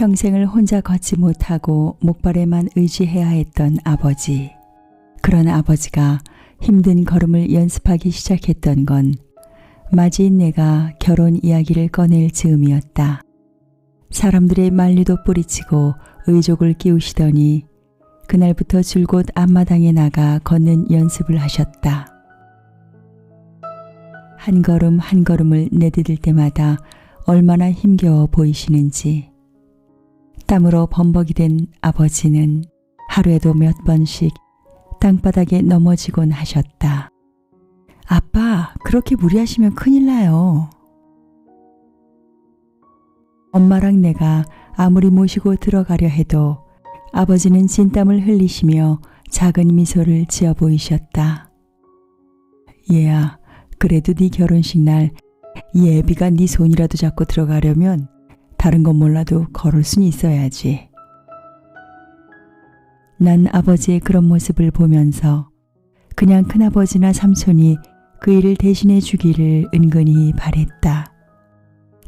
평생을 혼자 걷지 못하고 목발에만 의지해야 했던 아버지. 그런 아버지가 힘든 걸음을 연습하기 시작했던 건 마지인네가 결혼 이야기를 꺼낼 즈음이었다. 사람들의 만류도 뿌리치고 의족을 끼우시더니 그날부터 줄곧 앞마당에 나가 걷는 연습을 하셨다. 한 걸음 한 걸음을 내디딜 때마다 얼마나 힘겨워 보이시는지. 땀으로 범벅이 된 아버지는 하루에도 몇 번씩 땅바닥에 넘어지곤 하셨다. 아빠, 그렇게 무리하시면 큰일 나요. 엄마랑 내가 아무리 모시고 들어가려 해도 아버지는 진땀을 흘리시며 작은 미소를 지어 보이셨다. 얘야, 그래도 네 결혼식 날 예비가 네 손이라도 잡고 들어가려면 다른 건 몰라도 걸을 순 있어야지. 난 아버지의 그런 모습을 보면서 그냥 큰아버지나 삼촌이 그 일을 대신해 주기를 은근히 바랬다.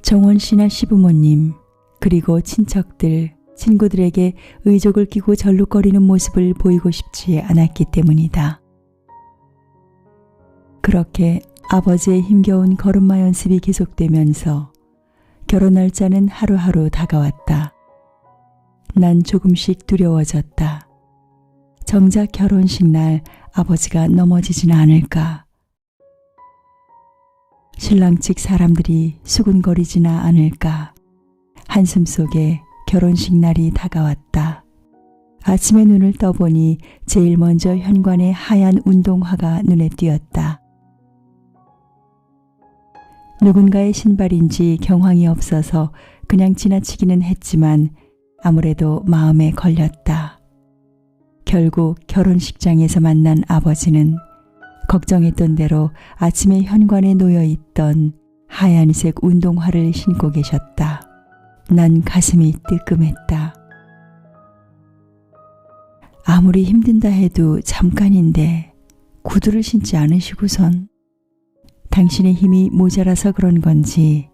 정원 씨나 시부모님, 그리고 친척들, 친구들에게 의족을 끼고 절룩거리는 모습을 보이고 싶지 않았기 때문이다. 그렇게 아버지의 힘겨운 걸음마 연습이 계속되면서 결혼 날짜는 하루하루 다가왔다. 난 조금씩 두려워졌다. 정작 결혼식 날 아버지가 넘어지진 않을까. 신랑 측 사람들이 수군거리지나 않을까. 한숨 속에 결혼식 날이 다가왔다. 아침에 눈을 떠보니 제일 먼저 현관에 하얀 운동화가 눈에 띄었다. 누군가의 신발인지 경황이 없어서 그냥 지나치기는 했지만 아무래도 마음에 걸렸다. 결국 결혼식장에서 만난 아버지는 걱정했던 대로 아침에 현관에 놓여 있던 하얀색 운동화를 신고 계셨다. 난 가슴이 뜨끔했다. 아무리 힘든다 해도 잠깐인데 구두를 신지 않으시고선 당신의 힘이 모자라서 그런 건지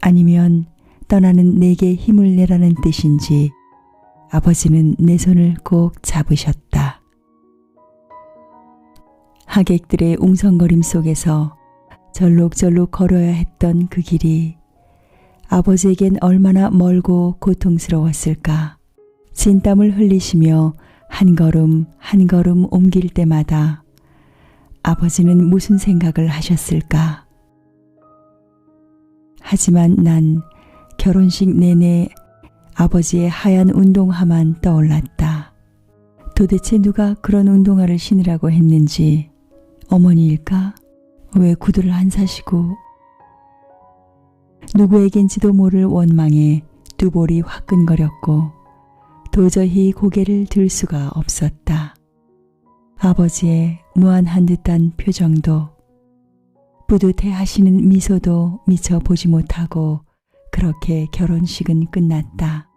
아니면 떠나는 내게 힘을 내라는 뜻인지 아버지는 내 손을 꼭 잡으셨다. 하객들의 웅성거림 속에서 절룩절룩 걸어야 했던 그 길이 아버지에겐 얼마나 멀고 고통스러웠을까. 진땀을 흘리시며 한 걸음 한 걸음 옮길 때마다 아버지는 무슨 생각을 하셨을까? 하지만 난 결혼식 내내 아버지의 하얀 운동화만 떠올랐다. 도대체 누가 그런 운동화를 신으라고 했는지 어머니일까? 왜 구두를 안 사시고 누구에겐지도 모를 원망에 두 볼이 화끈거렸고 도저히 고개를 들 수가 없었다. 아버지의 무한한 듯한 표정도 뿌듯해 하시는 미소도 미처 보지 못하고 그렇게 결혼식은 끝났다.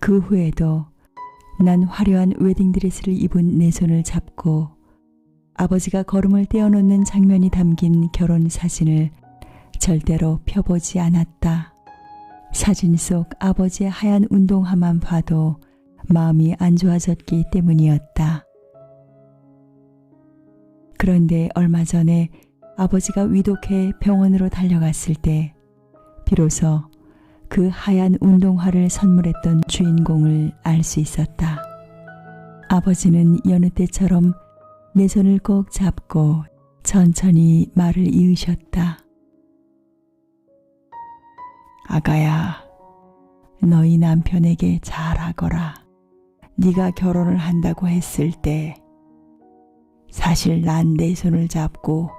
그 후에도 난 화려한 웨딩드레스를 입은 내 손을 잡고 아버지가 걸음을 떼어놓는 장면이 담긴 결혼 사진을 절대로 펴보지 않았다. 사진 속 아버지의 하얀 운동화만 봐도 마음이 안 좋아졌기 때문이었다. 그런데 얼마 전에 아버지가 위독해 병원으로 달려갔을 때 비로소 그 하얀 운동화를 선물했던 주인공을 알 수 있었다. 아버지는 여느 때처럼 내 손을 꼭 잡고 천천히 말을 이으셨다. 아가야, 너희 남편에게 잘하거라. 네가 결혼을 한다고 했을 때 사실 난 내 손을 잡고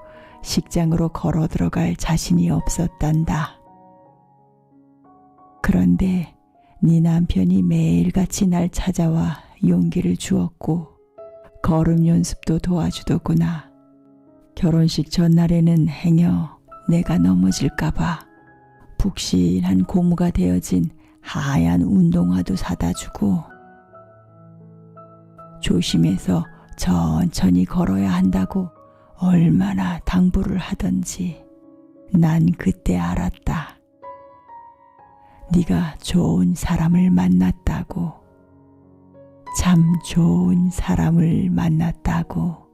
식장으로 걸어 들어갈 자신이 없었단다. 그런데 네 남편이 매일같이 날 찾아와 용기를 주었고 걸음 연습도 도와주더구나. 결혼식 전날에는 행여 내가 넘어질까봐 푹신한 고무가 되어진 하얀 운동화도 사다 주고 조심해서 천천히 걸어야 한다고 얼마나 당부를 하던지 난 그때 알았다. 네가 좋은 사람을 만났다고. 참 좋은 사람을 만났다고.